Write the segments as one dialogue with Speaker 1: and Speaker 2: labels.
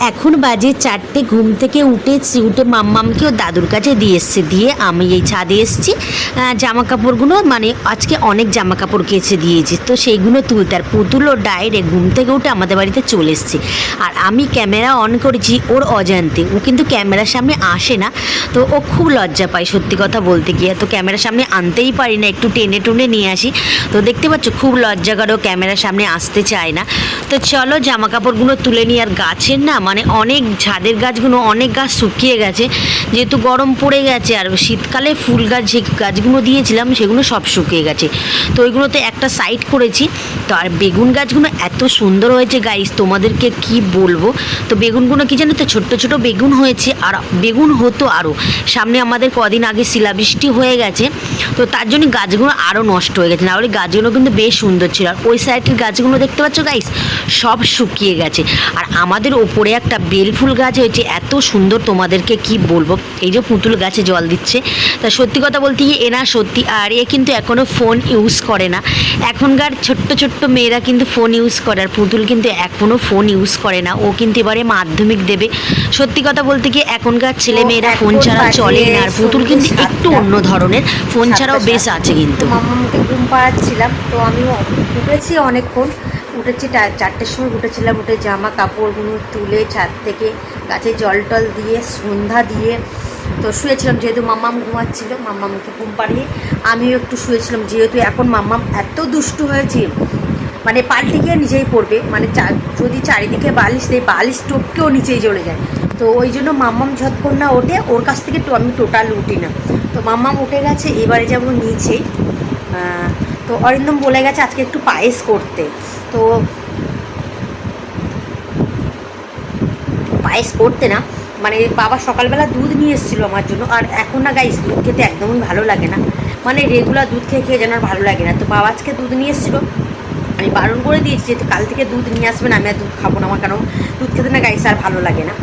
Speaker 1: এখন বাজে চারটে, ঘুম থেকে উঠেছি, উঠে মাম্মামকে ও দাদুর কাছে দিয়ে এসছে, দিয়ে আমি এই ছাদে এসেছি। জামা কাপড়গুলো মানে আজকে অনেক জামা কাপড় কেচে দিয়েছি, তো সেইগুলো তুলতে। আর পুতুল ও ডাইরে ঘুম থেকে উঠে আমাদের বাড়িতে চলে এসছে। আর আমি ক্যামেরা অন করেছি ওর অজান্তে, ও কিন্তু ক্যামেরার সামনে আসে না, তো ও খুব লজ্জা পায় সত্যি কথা বলতে গিয়ে। তো ক্যামেরার সামনে আনতেই পারি না, একটু টেনে টুনে নিয়ে আসি। তো দেখতে পাচ্ছ, খুব লজ্জা করে ও ক্যামেরার সামনে আসতে চায় না। তো চলো জামা কাপড়গুলো তুলে নিয়ে আর গাছের না মানে অনেক ছাদের গাছগুলো, অনেক গাছ শুকিয়ে গেছে। যেহেতু গরম পড়ে গেছে, আর শীতকালে ফুল গাছ যে গাছগুলো দিয়েছিলাম, সেগুলো সব শুকিয়ে গেছে। তো ওইগুলোতে একটা সাইড করেছি। তো আর বেগুন গাছগুলো এত সুন্দর হয়েছে গাইস তোমাদেরকে কি বলব? তো বেগুনগুলো কি জানো তো, ছোট্ট ছোট বেগুন হয়েছে, আর বেগুন হতো আরও সামনে আমাদের কদিন আগে শিলাবৃষ্টি হয়ে গেছে। তো তার জন্য গাছগুলো আরও নষ্ট হয়ে গেছে। নাহলে গাছগুলো কিন্তু বেশ সুন্দর ছিল। আর ওই সাইডের গাছগুলো দেখতে পাচ্ছ গাইস সব শুকিয়ে গেছে। আর আমাদের ওপরে একটা বেলফুল গাছ হয়েছে এত সুন্দর তোমাদেরকে কি বলব? এই যে পুতুল গাছে জল দিচ্ছে। তা সত্যি কথা বলতে গিয়ে এনা সত্যি আর এ কিন্তু এখনও ফোন ইউজ করে না। এখনকার ছোট্ট ছোট্ট মেয়েরা কিন্তু ফোন ইউজ করে আর পুতুল কিন্তু এখনও ফোন ইউজ করে না। ও কিন্তু এবারে মাধ্যমিক দেবে। সত্যি কথা বলতে গিয়ে এখনকার ছেলে মেয়েরা ফোন ছাড়া চলে না আর পুতুল কিন্তু একটু অন্য ধরনের। ফোন ছাড়াও বেশ আছে কিন্তু।
Speaker 2: মামাকে ঘুম পাড়াচ্ছিলাম তো আমি উঠেছি অনেকক্ষণ। উঠেছি চারটের সময় উঠেছিলাম, উঠে জামা কাপড়গুলো তুলে ছাদ থেকে গাছে জল টল দিয়ে, সন্ধ্যা দিয়ে তো শুয়েছিলাম, যেহেতু মাম্মাম ঘুমাচ্ছিল, মাম্মামকে ঘুম পাড়িয়ে আমিও একটু শুয়েছিলাম, যেহেতু এখন মাম্মাম এত দুষ্টু হয়েছে মানে পাল্টে গিয়ে নিজেই পড়বে মানে যদি চারিদিকে বালিশ দেয়, বালিশ টপকেও নিচেই চলে যায়। তো ওই জন্য মাম্মাম যতক্ষণ না ওঠে, ওর কাছ থেকে তো আমি টোটাল উঠি না। তো মাম্মাম উঠে গেছে, এবারে যাব নিচে। তো অরিন্দম বলে গেছে আজকে একটু পায়েস করতে। তো পায়েস করতে না মানে বাবা সকালবেলা দুধ নিয়ে এসেছিল আমার জন্য, আর এখন না গাইস দুধ খেতে একদমই ভালো লাগে না। মানে রেগুলার দুধ খেয়ে খেয়ে যেন আর ভালো লাগে না। তো বাবা আজকে দুধ নিয়ে এসেছিল, আমি বারণ করে দিয়েছি যে কাল থেকে দুধ নিয়ে আসবেন আমি আর দুধ খাব না আমার, কারণ দুধ খেতে না গাইস আর ভালো লাগে না।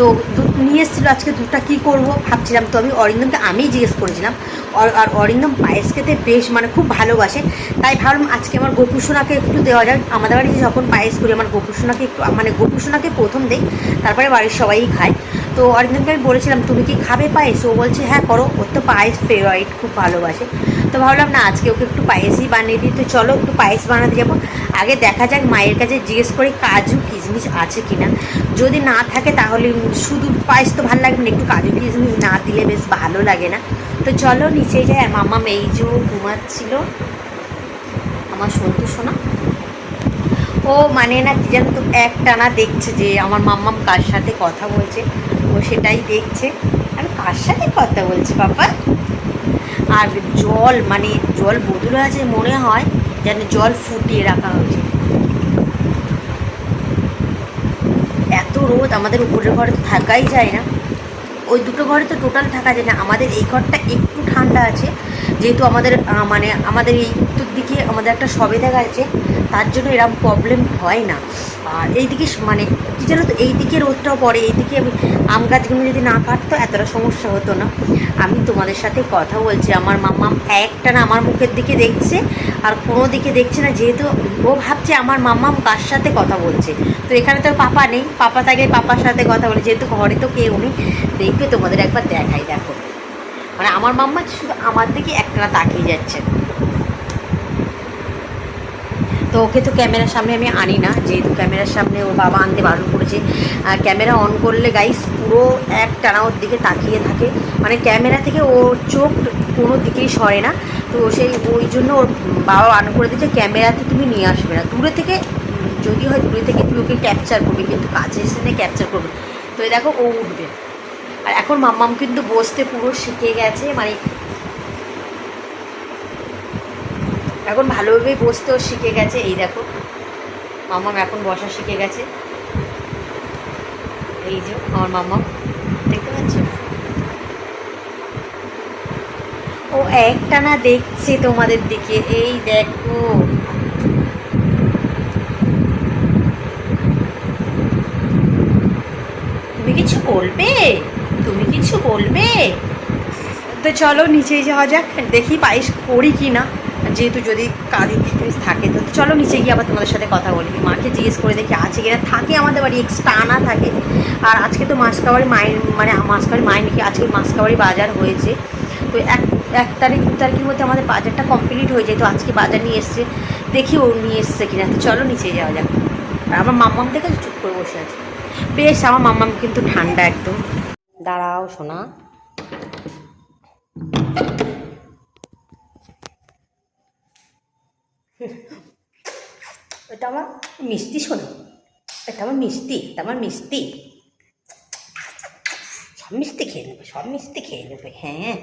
Speaker 2: তো দুধ নিয়ে এসেছিল আজকে দুধটা কী করব ভাবছিলাম। তো আমি অরিন্দমকে আমিই জিজ্ঞেস করেছিলাম। আর- অরিন্দম পায়েস খেতে বেশ মানে খুব ভালোবাসে। তাই ভাবলাম আজকে আমার গোপুসোনাকে একটু দেওয়া যাক। আমাদের বাড়িতে যখন পায়েস করি, আমার গোপুসোনাকে একটু মানে গোপুসোনাকে প্রথম দেই, তারপরে বাড়ির সবাই খায়। তো অরিন্দমকে আমি বলেছিলাম, তুমি কি খাবে পায়েস? ও বলছে হ্যাঁ করো। ওর তো পায়েস ফেভারিট খুব ভালোবাসে। তো ভাবলাম, না, আজকে ওকে একটু পায়েসই বানিয়ে দিই। তো চলো একটু পায়েস বানাতে যাব। আগে দেখা যাক মায়ের কাছে জিজ্ঞেস করে, কাজু কিশমিশ আছে কি না যদি না থাকে তাহলে শুধু পায়েস তো ভালো লাগবে না, একটু কাজু কিশমিশ না দিলে বেশ ভালো লাগে না। তো চলো নিচে যাই মামা যে ঘুমাচ্ছিল। আমার সন্তু শোনা ও মানে না কি জানো তো এক টানা দেখছে যে আমার মাম্মাম কার সাথে কথা বলছে, ও সেটাই দেখছে। আমি কার সাথে কথা বলছি বাবা আর জল মানে জল বদলে আছে মনে হয়, যেন জল ফুটিয়ে রাখা হয়েছে এত রোদ আমাদের উপরের ঘরে তো থাকাই যায় না। ওই দুটো ঘরে তো টোটাল থাকা যায় না। আমাদের এই ঘরটা একটু ঠান্ডা আছে। যেহেতু আমাদের মানে আমাদের এই উত্তর দিকে আমাদের একটা সবে দেখা আছে তার জন্য এরকম প্রবলেম হয় না। আর এইদিকে মানে কী জানো তো, এই দিকে রোদটাও পড়ে এইদিকে আমি আম গাছগুলো যদি না কাটতো এতটা সমস্যা হতো না। আমি তোমাদের সাথে কথা বলছি, আমার মাম্মাম একটা না আমার মুখের দিকে দেখছে, আর কোনো দিকে দেখছে না, যেহেতু ও ভাবছে আমার মাম্মাম কার সাথে কথা বলছে। তো এখানে তো পাপা নেই, পাপা থাকে পাপার সাথে কথা বলে, যেহেতু ঘরে তো কেউ নেই। দেখবে তোমাদের একবার দেখাই, দেখো। মানে আমার মাম্মা শুধু আমার দিকে একটা তাকিয়ে যাচ্ছে। তো ওকে তো ক্যামেরার সামনে আমি আনি না, যেহেতু ক্যামেরার সামনে ওর বাবা আনতে বারণ করেছে। ক্যামেরা অন করলে গাইস পুরো এক টানা ওর দিকে তাকিয়ে থাকে। মানে ক্যামেরা থেকে ওর চোখ কোনো দিকেই সরে না। তো সেই ওই জন্য ওর বাবা বারণ করে দিয়েছে, ক্যামেরাতে তুমি নিয়ে আসবে না। দূরে থেকে, যদি হয় দূরে থেকে তুমি ওকে ক্যাপচার করবে, কিন্তু কাছে এসে নিয়ে ক্যাপচার করবে। তো দেখো ও উঠবে। আর এখন মাম্মাম কিন্তু বসতে পুরো শিখে গেছে মানে এখন ভালোভাবেই বসতেও শিখে গেছে। এই দেখো মাম্মাম এখন বসা শিখে গেছে। এই যে আমার মাম্মাম দেখতে পাচ্ছ? ও একটানা দেখছে তোমাদের দিকে। এই দেখো। তুমি কিছু বলবে? তুমি কিছু বলবে? তো চলো নিচেই যাওয়া যাক, দেখি পায়েস করি কি না যেহেতু যদি কাঁদি
Speaker 3: পিস থাকে, তো চলো নিচে গিয়ে আবার তোমাদের সাথে কথা বলি। মাকে জিজ্ঞেস করে দেখি আছে কিনা। থাকে আমাদের বাড়ি এক্সট্রা আনা থাকে। আর আজকে তো মাসকাবারি মায়ের মানে মাসকাবারি মায়ের নাকি আজকে মাসকাবারি বাজার হয়েছে। তো এক এক তারিখ, দু তারিখের মধ্যে আমাদের বাজারটা কমপ্লিট হয়ে যায়। তো আজকে বাজার নিয়ে এসছে। দেখি ও নিয়ে এসছে কিনা। তো চলো নিচে যাওয়া যাক। আর আমার মাম্মাম থেকে চুপ করে বসে আছে। বেশ, আমার মাম্মাম কিন্তু ঠান্ডা একদম। দাঁড়াও শোনা এটা আমার মিষ্টি শোনো। এটা আমার মিষ্টি এটা আমার মিষ্টি। সব মিষ্টি খেয়ে নেবে সব মিষ্টি খেয়ে নেবে হ্যাঁ।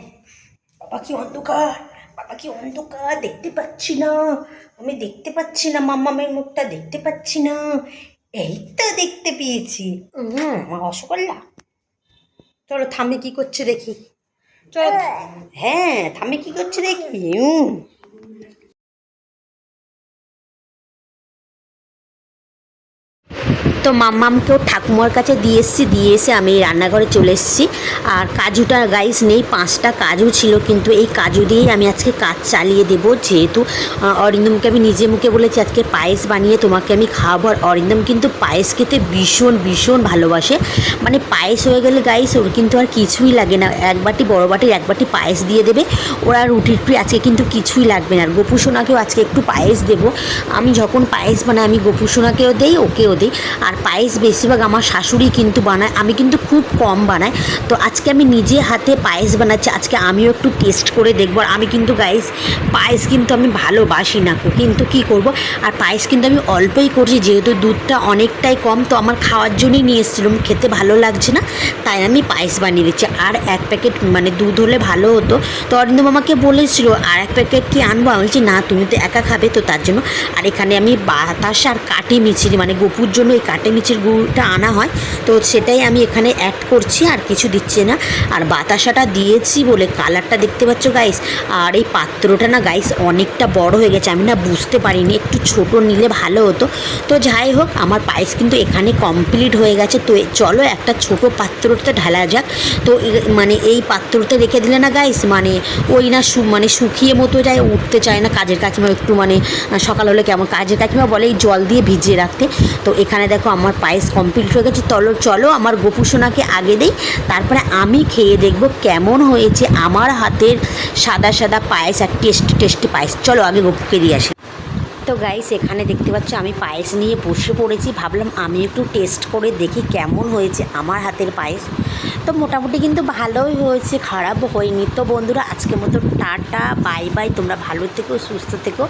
Speaker 3: বাবা কি অন্ধকার বাবা কি অন্ধকার দেখতে পাচ্ছি না। আমি দেখতে পাচ্ছি না মাম্মামের মুখটা দেখতে পাচ্ছি না। এই তো দেখতে পেয়েছি। আমার রসগোল্লা। চলো থামে কি করছে দেখি। চলো। হ্যাঁ। থামে কি করছে দেখি। হুম
Speaker 2: তো মাম্মামকেও ঠাকুমার কাছে দিয়ে এসেছি, দিয়ে এসে আমি এই রান্নাঘরে চলে এসেছি। আর কাজুটা গাইস নেই, পাঁচটা কাজু ছিল, কিন্তু এই কাজু দিয়েই আমি আজকে কাজ চালিয়ে দেব। যেহেতু অরিন্দমকে আমি নিজে মুখে বলেছি, আজকে পায়েস বানিয়ে তোমাকে আমি খাওয়াবো। আর অরিন্দম কিন্তু পায়েস খেতে ভীষণ ভীষণ ভালোবাসে। মানে পায়েস হয়ে গেলে গাইস ওর কিন্তু আর কিছুই লাগে না। এক বাটি বড় বাটির এক বাটি পায়েস দিয়ে দেবে। ওরা রুটি টুটি আজকে কিন্তু কিছুই লাগবে না। আর গোপু সোনাকেও আজকে একটু পায়েস দেবো। আমি যখন পায়েস বানাই, আমি গোপু সোনাকেও দেই, ওকেও দিই। আর পায়েস বেশিরভাগ আমার শাশুড়ি কিন্তু বানায়, আমি কিন্তু খুব কম বানাই। তো আজকে আমি নিজে হাতে পায়েস বানাচ্ছি, আজকে আমিও একটু টেস্ট করে দেখব। আর আমি কিন্তু গাইস পায়েস কিন্তু আমি ভালোবাসি না কিন্তু কি করব? আর পায়েস কিন্তু আমি অল্পই করছি, যেহেতু দুধটা অনেকটাই কম, তো আমার খাওয়ার জন্যই নিয়ে এসেছিলাম, খেতে ভালো লাগছে না, তাই আমি পায়েস বানিয়ে দিচ্ছি। আর এক প্যাকেট মানে দুধ হলে ভালো হতো। তো অরিন্দম আমাকে বলেছিল, আর এক প্যাকেট কি আনব? আমি বলছি, না, তুমি তো একা খাবে, তো তার জন্য। আর এখানে আমি বাতাস আর কাটি মিচিরি মানে গোপুর জন্য এই কাটে মিচির গুড়টা আনা হয়, তো সেটাই আমি এখানে অ্যাড করছি, আর কিছু দিচ্ছে না। আর বাতাসাটা দিয়েছি বলে কালারটা দেখতে পাচ্ছ গাইস আর এই পাত্রটা না গাইস অনেকটা বড় হয়ে গেছে। আমি না বুঝতে পারিনি, একটু ছোট নিলে ভালো হতো। তো যাই হোক, আমার পায়েস কিন্তু এখানে কমপ্লিট হয়ে গেছে। তো চলো একটা ছোট পাত্রতে ঢালা যাক। তো মানে এই পাত্রতে রেখে দিলে না গাইস মানে ওই না মানে শুকিয়ে মতো যায়, উঠতে চায় না। কাজের কাকিমা একটু মানে সকাল হলে কেমন, কাজের কাকিমা বলে এই জল দিয়ে ভিজিয়ে রাখতে। তো এখানে দেখো আমার পায়েস কমপ্লিট হয়ে গেছে। চলো চলো, আমার গোপুসোনাকে আগে দেই। তারপরে আমি খেয়ে দেখব কেমন হয়েছে আমার হাতের সাদা সাদা পায়েস আর টেস্টি টেস্টি পায়েস। চলো, আগে গোপুকে দিয়ে আসি। তো গাইস এখানে দেখতে পাচ্ছ, আমি পায়েস নিয়ে বসে পড়েছি। ভাবলাম আমি একটু টেস্ট করে দেখি কেমন হয়েছে আমার হাতের পায়েস। তো মোটামুটি কিন্তু ভালোই হয়েছে, খারাপ হয়নি। তো বন্ধুরা, আজকের মতো টাটা বাই বাই তোমরা ভালো থেকো, সুস্থ থেকো।